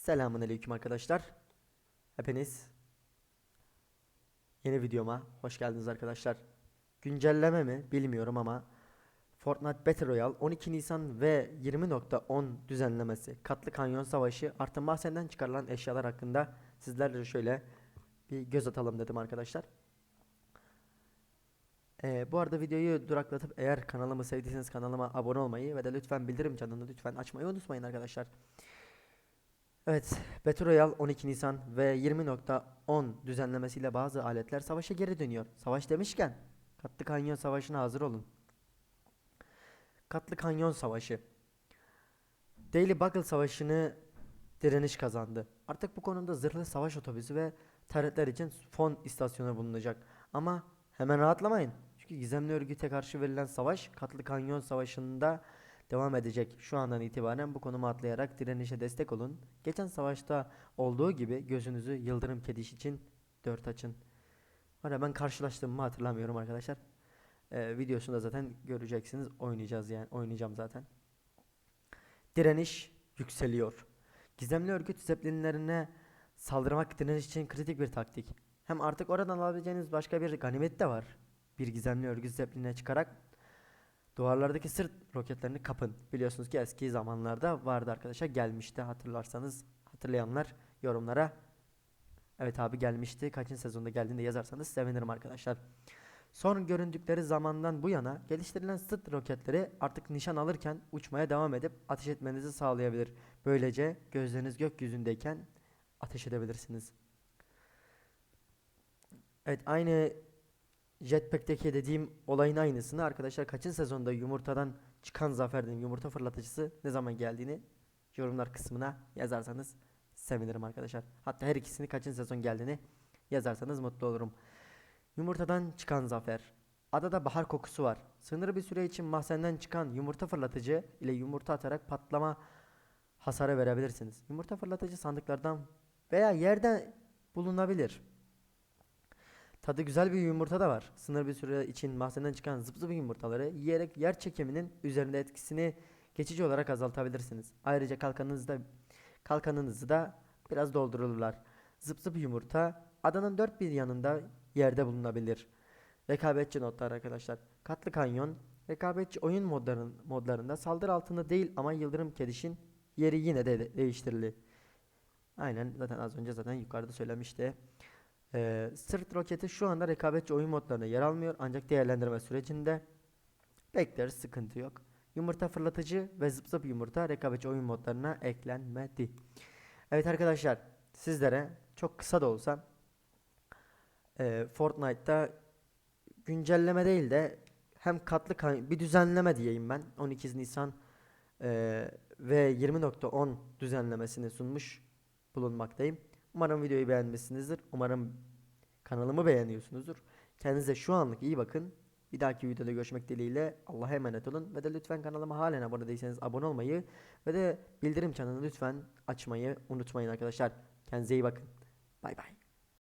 Selamun aleyküm arkadaşlar. Hepiniz yeni videoma hoş geldiniz arkadaşlar. Güncelleme mi bilmiyorum ama Fortnite Battle Royale 12 Nisan ve 20.10 düzenlemesi Katlı Kanyon Savaşı artı mahzenden çıkarılan eşyalar hakkında sizlerle şöyle bir göz atalım dedim arkadaşlar. Ee, bu arada videoyu duraklatıp eğer kanalımı sevdiyseniz kanalıma abone olmayı ve de lütfen bildirim çanını lütfen açmayı unutmayın arkadaşlar. Evet, Battle Royale 12 Nisan ve 20.10 düzenlemesiyle bazı aletler savaşa geri dönüyor. Savaş demişken, Katlı Kanyon Savaşı'na hazır olun. Katlı Kanyon Savaşı. Daily Bugle Savaşı'nı direniş kazandı. Artık bu konumda zırhlı savaş otobüsü ve taretler için fon istasyonu bulunacak. Ama hemen rahatlamayın. Çünkü gizemli örgüte karşı verilen savaş Katlı Kanyon Savaşı'nda devam edecek. Şu andan itibaren bu konuma atlayarak direnişe destek olun. Geçen savaşta olduğu gibi gözünüzü Yıldırım Kediş için dört açın. Var ben karşılaştığımı hatırlamıyorum arkadaşlar. Ee, videosunda zaten göreceksiniz. Oynayacağız yani. Oynayacağım zaten. Direniş yükseliyor. Gizemli örgüt zeplinlerine saldırmak direniş için kritik bir taktik. Hem artık oradan alabileceğiniz başka bir ganimet de var. Bir gizemli örgüt zeplinine çıkarak duvarlardaki sırt roketlerini kapın. Biliyorsunuz ki eski zamanlarda vardı arkadaşlar. Gelmişti hatırlarsanız. Hatırlayanlar yorumlara Evet abi gelmişti. Kaçıncı sezonda geldiğinde yazarsanız sevinirim arkadaşlar. Son göründükleri zamandan bu yana geliştirilen sırt roketleri artık nişan alırken uçmaya devam edip ateş etmenizi sağlayabilir. Böylece gözleriniz gökyüzündeyken ateş edebilirsiniz. Evet aynı Jetpack'teki dediğim olayın aynısını arkadaşlar kaçın sezonda yumurtadan çıkan zaferden yumurta fırlatıcısı ne zaman geldiğini yorumlar kısmına yazarsanız sevinirim arkadaşlar. Hatta her ikisini kaçın sezon geldiğini yazarsanız mutlu olurum. Yumurtadan çıkan zafer. Adada bahar kokusu var. Sınırlı bir süre için mahzenden çıkan yumurta fırlatıcı ile yumurta atarak patlama hasarı verebilirsiniz. Yumurta fırlatıcı sandıklardan veya yerden bulunabilir. Tadı güzel bir yumurta da var. Sınır bir süre için mahzenden çıkan zıp zıp yumurtaları yiyerek yer çekiminin üzerinde etkisini geçici olarak azaltabilirsiniz. Ayrıca kalkanınızda kalkanınızı da biraz doldururlar. Zıp zıp yumurta adanın dört bir yanında yerde bulunabilir. Rekabetçi notlar arkadaşlar. Katlı kanyon rekabetçi oyun modların, modlarında saldırı altında değil ama Yıldırım Kediş'in yeri yine de, de değiştirildi. Aynen zaten az önce zaten yukarıda söylemişti. Ee, sırt roketi şu anda rekabetçi oyun modlarında yer almıyor ancak değerlendirme sürecinde bekleriz sıkıntı yok. Yumurta fırlatıcı ve zıp zıp yumurta rekabetçi oyun modlarına eklenmedi. Evet arkadaşlar sizlere çok kısa da olsa e, Fortnite'ta güncelleme değil de hem katlı bir düzenleme diyeyim ben 12 Nisan e, ve 20.10 düzenlemesini sunmuş bulunmaktayım. Umarım videoyu beğenmişsinizdir. Umarım kanalımı beğeniyorsunuzdur. Kendinize şu anlık iyi bakın. Bir dahaki videoda görüşmek dileğiyle Allah'a emanet olun. Ve de lütfen kanalıma halen abone değilseniz abone olmayı ve de bildirim çanını lütfen açmayı unutmayın arkadaşlar. Kendinize iyi bakın. Bay bay.